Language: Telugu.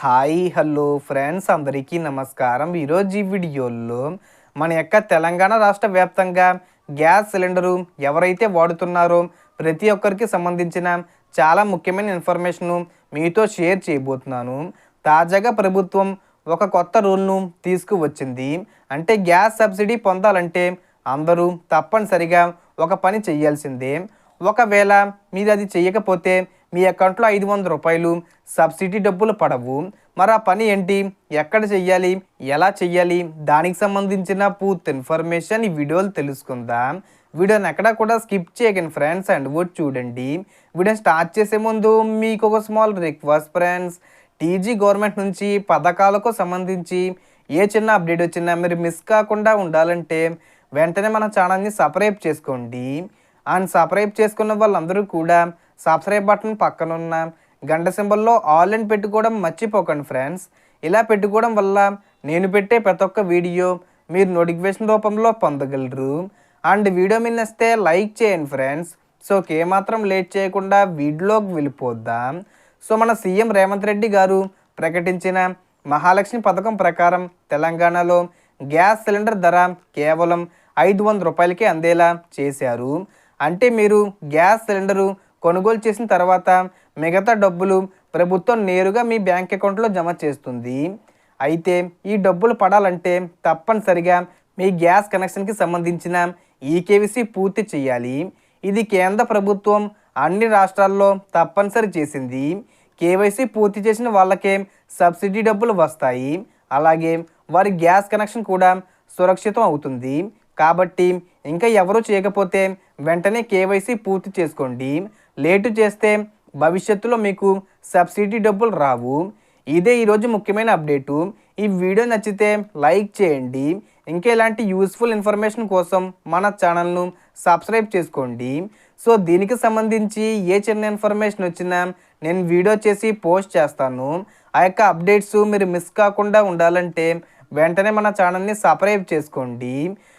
హాయ్ హలో ఫ్రెండ్స్ అందరికీ నమస్కారం. ఈరోజు ఈ వీడియోలో మన యొక్క తెలంగాణ రాష్ట్ర వ్యాప్తంగా గ్యాస్ సిలిండరు ఎవరైతే వాడుతున్నారో ప్రతి ఒక్కరికి సంబంధించిన చాలా ముఖ్యమైన ఇన్ఫర్మేషను మీతో షేర్ చేయబోతున్నాను. తాజాగా ప్రభుత్వం ఒక కొత్త రూల్ను తీసుకువచ్చింది. అంటే గ్యాస్ సబ్సిడీ పొందాలంటే అందరూ తప్పనిసరిగా ఒక పని చేయాల్సిందే. ఒకవేళ మీరు అది చేయకపోతే మీ అకౌంట్లో ఐదు వందల రూపాయలు సబ్సిడీ డబ్బులు పడవు. మరి ఆ పని ఏంటి? ఎక్కడ చెయ్యాలి? ఎలా చెయ్యాలి? దానికి సంబంధించిన పూర్తి ఇన్ఫర్మేషన్ ఈ వీడియోలు తెలుసుకుందాం. వీడియోని ఎక్కడా కూడా స్కిప్ చేయకండి ఫ్రెండ్స్ అండ్ కూడా చూడండి. వీడియో స్టార్ట్ చేసే ముందు మీకు ఒక small request friends. TG government నుంచి పథకాలకు సంబంధించి ఏ చిన్న అప్డేట్ వచ్చినా మీరు మిస్ కాకుండా ఉండాలంటే వెంటనే మన ఛానల్ని సబ్స్క్రైబ్ చేసుకోండి. అండ్ సబ్స్క్రైబ్ చేసుకున్న వాళ్ళందరూ కూడా సబ్స్క్రైబ్ బటన్ పక్కనున్న గంట సింబల్లో ఆల్ అని పెట్టుకోవడం మర్చిపోకండి ఫ్రెండ్స్. ఇలా పెట్టుకోవడం వల్ల నేను పెట్టే ప్రతి ఒక్క వీడియో మీరు నోటిఫికేషన్ రూపంలో పొందగలరు. అండ్ వీడియో మీద నచ్చితే లైక్ చేయండి ఫ్రెండ్స్. సో ఏమాత్రం లేట్ చేయకుండా వీడియోకి వెళ్ళిపోద్దాం. సో మన సీఎం రేవంత్ రెడ్డి గారు ప్రకటించిన మహాలక్ష్మి పథకం ప్రకారం తెలంగాణలో గ్యాస్ సిలిండర్ ధర కేవలం ఐదు వందల రూపాయలకే అందేలా చేశారు. అంటే మీరు గ్యాస్ సిలిండరు కొనుగోలు చేసిన తర్వాత మిగతా డబ్బులు ప్రభుత్వం నేరుగా మీ బ్యాంక్ అకౌంట్లో జమ చేస్తుంది. అయితే ఈ డబ్బులు పడాలంటే తప్పనిసరిగా మీ గ్యాస్ కనెక్షన్కి సంబంధించిన ఈకేవీసీ పూర్తి చేయాలి. ఇది కేంద్ర ప్రభుత్వం అన్ని రాష్ట్రాల్లో తప్పనిసరి చేసింది. కేవైసీ పూర్తి చేసిన వాళ్ళకే సబ్సిడీ డబ్బులు వస్తాయి. అలాగే వారి గ్యాస్ కనెక్షన్ కూడా సురక్షితం అవుతుంది. కాబట్టి ఇంకా ఎవరు చేయకపోతే వెంటనే కేవైసీ పూర్తి చేసుకోండి. లేటు చేస్తే భవిష్యత్తులో మీకు సబ్సిడీ డబ్బులు రావు. ఇదే ఈరోజు ముఖ్యమైన అప్డేటు. ఈ వీడియో నచ్చితే లైక్ చేయండి. ఇంకా ఇలాంటి యూస్ఫుల్ ఇన్ఫర్మేషన్ కోసం మన ఛానల్ను సబ్స్క్రైబ్ చేసుకోండి. సో దీనికి సంబంధించి ఏ చిన్న ఇన్ఫర్మేషన్ వచ్చినా నేను వీడియో చేసి పోస్ట్ చేస్తాను. ఆ యొక్క అప్డేట్స్ మీరు మిస్ కాకుండా ఉండాలంటే వెంటనే మన ఛానల్ని సబ్స్క్రైబ్ చేసుకోండి.